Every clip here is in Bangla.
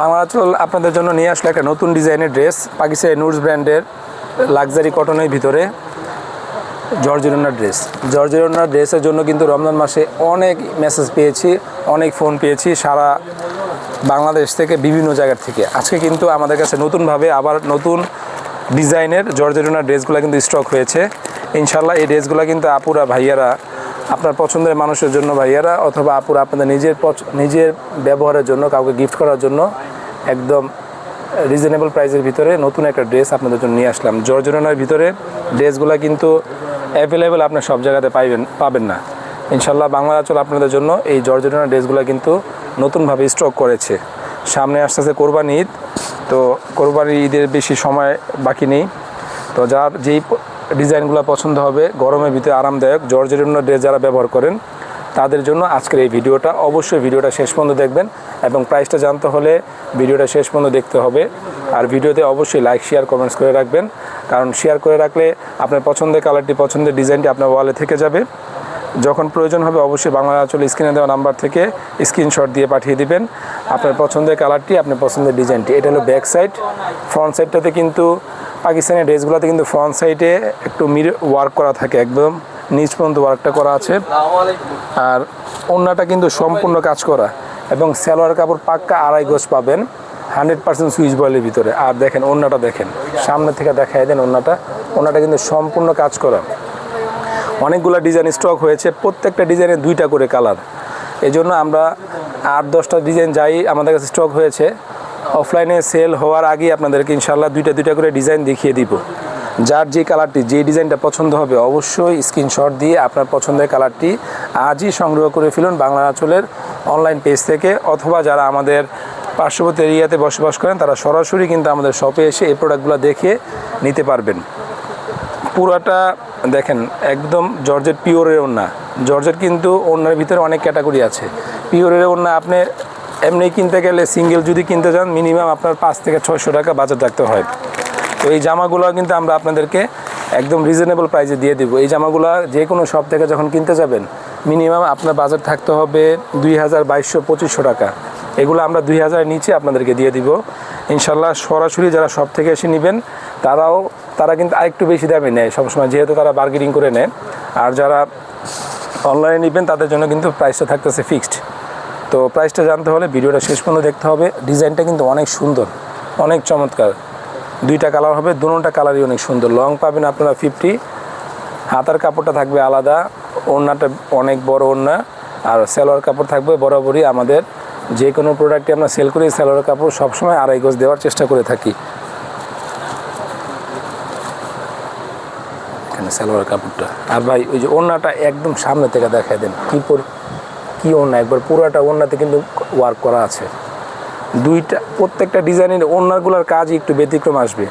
বাংলাচল আপনাদের জন্য নিয়ে আসলো একটা নতুন ডিজাইনের ড্রেস, পাকিস্তানি নুডস ব্র্যান্ডের লাক্সারি কটনের ভিতরে জর্জরিনার ড্রেস। জর্জরিনার ড্রেসের জন্য কিন্তু রমজান মাসে অনেক মেসেজ পেয়েছি, অনেক ফোন পেয়েছি সারা বাংলাদেশ থেকে, বিভিন্ন জায়গার থেকে। আজকে কিন্তু আমাদের কাছে নতুনভাবে আবার নতুন ডিজাইনের জর্জরিনার ড্রেসগুলো কিন্তু স্টক হয়েছে। ইনশাল্লাহ এই ড্রেসগুলো কিন্তু আপুরা, ভাইয়ারা আপনার পছন্দের মানুষের জন্য ভাইয়ারা অথবা আপুরা আপনাদের নিজের নিজের ব্যবহারের জন্য, কাউকে গিফট করার জন্য একদম রিজনেবল প্রাইসের ভিতরে নতুন একটা ড্রেস আপনাদের জন্য নিয়ে আসলাম। জর্জরিনার ভিতরে ড্রেসগুলো কিন্তু অ্যাভেলেবেল আপনার সব জায়গাতে পাইবেন, পাবেন না। ইনশাল্লাহ বাংলা আঁচল আপনাদের জন্য এই জর্জরিনা ড্রেসগুলো কিন্তু নতুনভাবে স্টক করেছে। সামনে আসতেছে কোরবানি ঈদ, তো কোরবানি ঈদের বেশি সময় বাকি নেই। তো যার যেই ডিজাইনগুলো পছন্দ হবে, গরমের ভিতরে আরামদায়ক, জর্জরিনা ড্রেস যারা ব্যবহার করেন, তাদের জন্য আজকের এই ভিডিওটা। অবশ্যই ভিডিওটা শেষ পর্যন্ত দেখবেন এবং প্রাইসটা জানতে হলে ভিডিওটা শেষ পর্যন্ত দেখতে হবে। আর ভিডিওতে অবশ্যই লাইক শেয়ার কমেন্টস করে রাখবেন। কারণ শেয়ার করে রাখলে আপনার পছন্দের কালারটি, পছন্দের ডিজাইনটি আপনার ওয়ালে থেকে যাবে। যখন প্রয়োজন হবে অবশ্যই বাংলা আঁচল স্ক্রিনে দেওয়া নাম্বার থেকে স্ক্রিনশট দিয়ে পাঠিয়ে দিবেন। আপনার পছন্দের কালারটি, আপনার পছন্দের ডিজাইনটি। এটা হলো ব্যাক সাইড ফ্রন্ট সাইডটাতে কিন্তু পাকিস্তানি ড্রেসগুলোতে কিন্তু ফ্রন্ট সাইডে একটু মির ওয়ার্ক করা থাকে একদম। নিচ পর্যন্ত ওয়ার্কটা করা আছে। আর ওড়নাটা কিন্তু সম্পূর্ণ কাজ করা। এবং সালোয়ার কাপড় পাক্কা আড়াই গোছ পাবেন। হান্ড্রেড পার্সেন্ট সুইচ বয়েলের ভিতরে। আর দেখেন ওড়নাটা দেখেন। সামনে থেকে দেখাই দেন ওড়নাটা ওড়নাটা কিন্তু সম্পূর্ণ কাজ করা। অনেকগুলো ডিজাইন স্টক হয়েছে। প্রত্যেকটা ডিজাইনে দুইটা করে কালার এই জন্য আমরা আট, দশটা ডিজাইন যাই আমাদের কাছে স্টক হয়েছে। অফলাইনে সেল হওয়ার আগেই আপনাদেরকে ইনশাল্লাহ দুইটা দুইটা করে ডিজাইন দেখিয়ে দিব। যার যে কালারটি, যে ডিজাইনটা পছন্দ হবে অবশ্যই স্ক্রিনশট দিয়ে আপনার পছন্দের কালারটি আজই সংগ্রহ করে ফেলুন বাংলা আঁচলের অনলাইন পেজ থেকে অথবা যারা আমাদের পার্শ্ববর্তী এরিয়াতে বসবাস করেন, তারা সরাসরি কিন্তু আমাদের শপে এসে এই প্রোডাক্টগুলো দেখে নিতে পারবেন। পুরাটা দেখেন, একদম জর্জেট পিওরের ওড়না। জর্জেট কিন্তু ওড়নার ভিতরে অনেক ক্যাটাগরি আছে। পিওরের ওড়না আপনি এমনি কিনতে গেলে সিঙ্গেল যদি কিনতে যান মিনিমাম আপনার পাঁচ থেকে ছয়শো টাকা বাজার রাখতে হয়। তো এই জামাগুলো কিন্তু আমরা আপনাদেরকে একদম রিজনেবল প্রাইসে দিয়ে দিব। এই জামাগুলো যে কোনো শপ থেকে যখন কিনতে যাবেন মিনিমাম আপনার বাজার থাকতে হবে দুই হাজার বাইশশো পঁচিশশো টাকা। এগুলো আমরা দুই হাজারের নিচে আপনাদেরকে দিয়ে দিব। ইনশাল্লাহ সরাসরি যারা সব থেকে এসে নেবেন, তারাও, তারা কিন্তু আরেকটু বেশি দামে নেয়। সবসময় যেহেতু তারা বার্গেনিং করে নেয়। আর যারা অনলাইনে নেবেন, তাদের জন্য কিন্তু প্রাইসটা থাকতেছে ফিক্সড তো প্রাইসটা জানতে হলে ভিডিওটা শেষ পর্যন্ত দেখতে হবে। ডিজাইনটা কিন্তু অনেক সুন্দর, অনেক চমৎকার। দুইটা কালার হবে দুটোটা কালারই অনেক সুন্দর। লং পাবেন আপনারা ফিফটি হাতার কাপড়টা থাকবে আলাদা, ওড়নাটা অনেক বড় ওড়না, আর সেলোয়ার কাপড় থাকবে বরাবরই আমাদের। যে কোনো প্রোডাক্টে আমরা সেল করি, সেলোয়ার কাপড় সবসময় আড়াই গজ দেওয়ার চেষ্টা করে থাকি। এখানে সালোয়ার কাপড়টা। আর ভাই, ওই যে ওড়নাটা একদম সামনে থেকে দেখায় দেন, কী কি ওড়না? একবার পুরাটা ওড়নাতে কিন্তু ওয়ার্ক করা আছে। দুইটা, প্রত্যেকটা ডিজাইনের ওড়নাগুলোর কাজই একটু ব্যতিক্রম আসবে।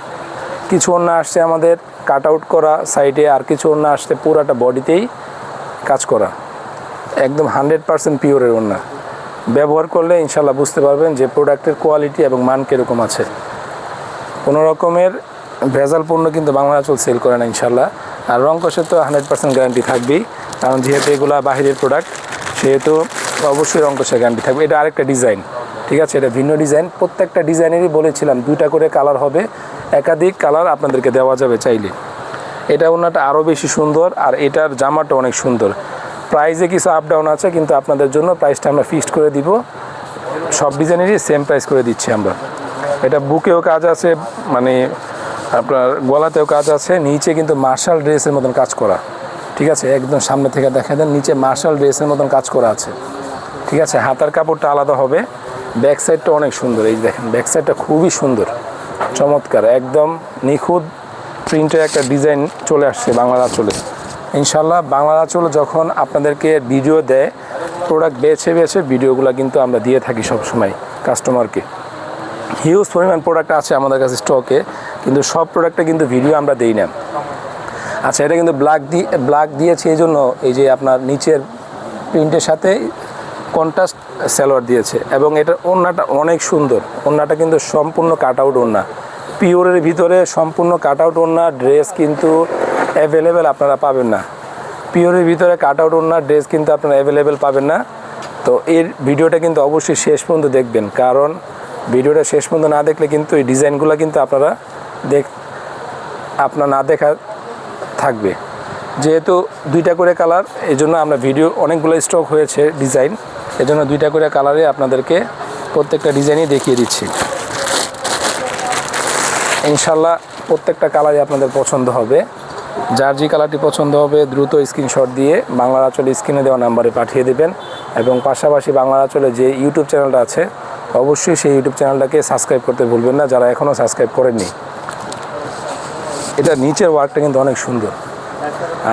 কিছু ওড়না আসছে আমাদের কাট আউট করা সাইডে আর কিছু ওড়না আসছে পুরাটা বডিতেই কাজ করা। একদম হান্ড্রেড পার্সেন্ট পিওরের ওড়না। ব্যবহার করলে ইনশাল্লাহ বুঝতে পারবেন যে প্রোডাক্টের কোয়ালিটি এবং মান কীরকম আছে। কোনো রকমের ভেজাল পণ্য কিন্তু বাংলা সেল করে না ইনশাল্লাহ আর রং কষের তো হান্ড্রেড পার্সেন্ট গ্যারান্টি থাকবেই। কারণ যেহেতু এগুলো বাহিরের প্রোডাক্ট সেহেতু অবশ্যই কষের গ্যারান্টি থাকবে। এটা আরেকটা ডিজাইন ঠিক আছে? এটা ভিন্ন ডিজাইন প্রত্যেকটা ডিজাইনেরই বলেছিলাম, দুইটা করে কালার হবে। একাধিক কালার আপনাদেরকে দেওয়া যাবে চাইলে। এটা ওনাটা আরও বেশি সুন্দর, আর এটার জামাটা অনেক সুন্দর। প্রাইসে কিছু আপ ডাউন আছে, কিন্তু আপনাদের জন্য প্রাইসটা আমরা ফিক্সড করে দিব। সব ডিজাইনেরই সেম প্রাইস করে দিচ্ছি আমরা। এটা বুকেও কাজ আছে মানে আপনার গলাতেও কাজ আছে। নিচে কিন্তু মার্শাল ড্রেসের মতন কাজ করা। ঠিক আছে, একদম সামনে থেকে দেখা দেন, নিচে মার্শাল ড্রেসের মতন কাজ করা আছে। ঠিক আছে, হাতার কাপড়টা আলাদা হবে, ব্যাক সাইডটা অনেক সুন্দর, এই দেখেন, ব্যাক সাইডটা খুবই সুন্দর, চমৎকার, একদম নিখুঁত প্রিন্টের একটা ডিজাইন চলে আসছে বাংলা আঁচলে ইনশাল্লাহ বাংলা আঁচল যখন আপনাদেরকে ভিডিও দেয় প্রোডাক্ট বেছে বেছে ভিডিওগুলো কিন্তু আমরা দিয়ে থাকি সবসময় কাস্টমারকে হিউজ পরিমাণ প্রোডাক্ট আছে আমাদের কাছে স্টকে কিন্তু সব প্রোডাক্টে কিন্তু ভিডিও আমরা দেই না। আচ্ছা এটা কিন্তু ব্ল্যাক দিয়ে ব্ল্যাক দিয়েছে এই জন্য এই যে আপনার নিচের প্রিন্টের সাথে কন্ট্রাস্ট স্যালোয়ার দিয়েছে এবং এটার ওড়নাটা অনেক সুন্দর। ওড়নাটা কিন্তু সম্পূর্ণ কাট আউট ওড়না। পিওরের ভিতরে সম্পূর্ণ কাট আউট ওড়না ড্রেস কিন্তু অ্যাভেলেবেল আপনারা পাবেন না। পিওরের ভিতরে কাট আউট ওড়নার ড্রেস কিন্তু আপনারা অ্যাভেলেবেল পাবেন না। তো এর ভিডিওটা কিন্তু অবশ্যই শেষ পর্যন্ত দেখবেন। কারণ ভিডিওটা শেষ পর্যন্ত না দেখলে কিন্তু এই ডিজাইনগুলো কিন্তু আপনারা দেখ, আপনার না দেখা থাকবে। যেহেতু দুইটা করে কালার এই জন্য আমরা ভিডিও অনেকগুলো স্টক হয়েছে ডিজাইন এজন্য দুইটা করে কালারে আপনাদেরকে প্রত্যেকটা ডিজাইনই দেখিয়ে দিচ্ছি। ইনশাল্লাহ প্রত্যেকটা কালারই আপনাদের পছন্দ হবে। যার যে কালারটি পছন্দ হবে, দ্রুত স্ক্রিনশট দিয়ে বাংলার আঁচলে স্ক্রিনে দেওয়া নাম্বারে পাঠিয়ে দেবেন এবং পাশাপাশি বাংলার আঁচলে যে ইউটিউব চ্যানেলটা আছে, অবশ্যই সেই ইউটিউব চ্যানেলটাকে সাবস্ক্রাইব করতে ভুলবেন না, যারা এখনও সাবস্ক্রাইব করেননি। এটা নিচের ওয়ার্কটা কিন্তু অনেক সুন্দর।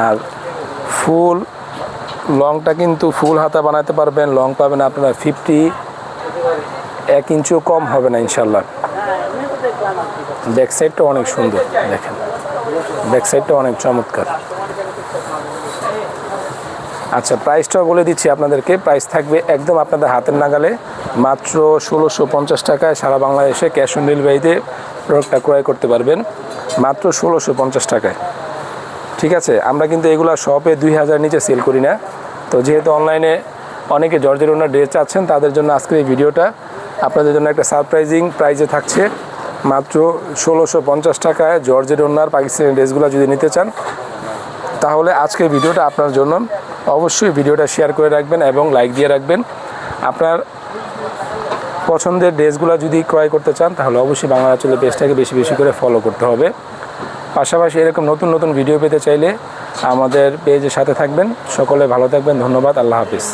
আর ফুল লংটা কিন্তু ফুল হাতা বানাতে পারবেন লং পাবেন আপনারা ফিফটি এক ইঞ্চিও কম হবে না ইনশাল্লাহ। ব্যাক সাইডটা অনেক সুন্দর, দেখেন। ব্যাক সাইডটা অনেক চমৎকার। আচ্ছা প্রাইসটাও বলে দিচ্ছি আপনাদেরকে। প্রাইস থাকবে একদম আপনাদের হাতের নাগালে। মাত্র ষোলোশো পঞ্চাশ টাকায় সারা বাংলাদেশে ক্যাশ অন ডেলিভারিতে প্রোডাক্টটা ক্রয় করতে পারবেন। মাত্র ষোলোশো পঞ্চাশ টাকায়। ঠিক আছে? আমরা কিন্তু এগুলো শপে দুই হাজার নিচে সেল করি না। তো যেহেতু অনলাইনে অনেকে জর্জের ওনার ড্রেস চাচ্ছেন, তাদের জন্য আজকের এই ভিডিওটা আপনাদের জন্য একটা সারপ্রাইজিং প্রাইজে থাকছে। মাত্র ষোলোশো পঞ্চাশ টাকায় জর্জের ওনার পাকিস্তানি ড্রেসগুলো যদি নিতে চান, তাহলে আজকের ভিডিওটা আপনার জন্য। অবশ্যই ভিডিওটা শেয়ার করে রাখবেন এবং লাইক দিয়ে রাখবেন। আপনার পছন্দের ড্রেসগুলো যদি ক্রয় করতে চান, তাহলে অবশ্যই বাংলা আঁচলে পেজটাকে বেশি বেশি করে ফলো করতে হবে। পাশাপাশি এরকম নতুন নতুন ভিডিও পেতে চাইলে আমাদের পেজের সাথে থাকবেন। সকলে ভালো থাকবেন, ধন্যবাদ, আল্লাহ হাফিজ।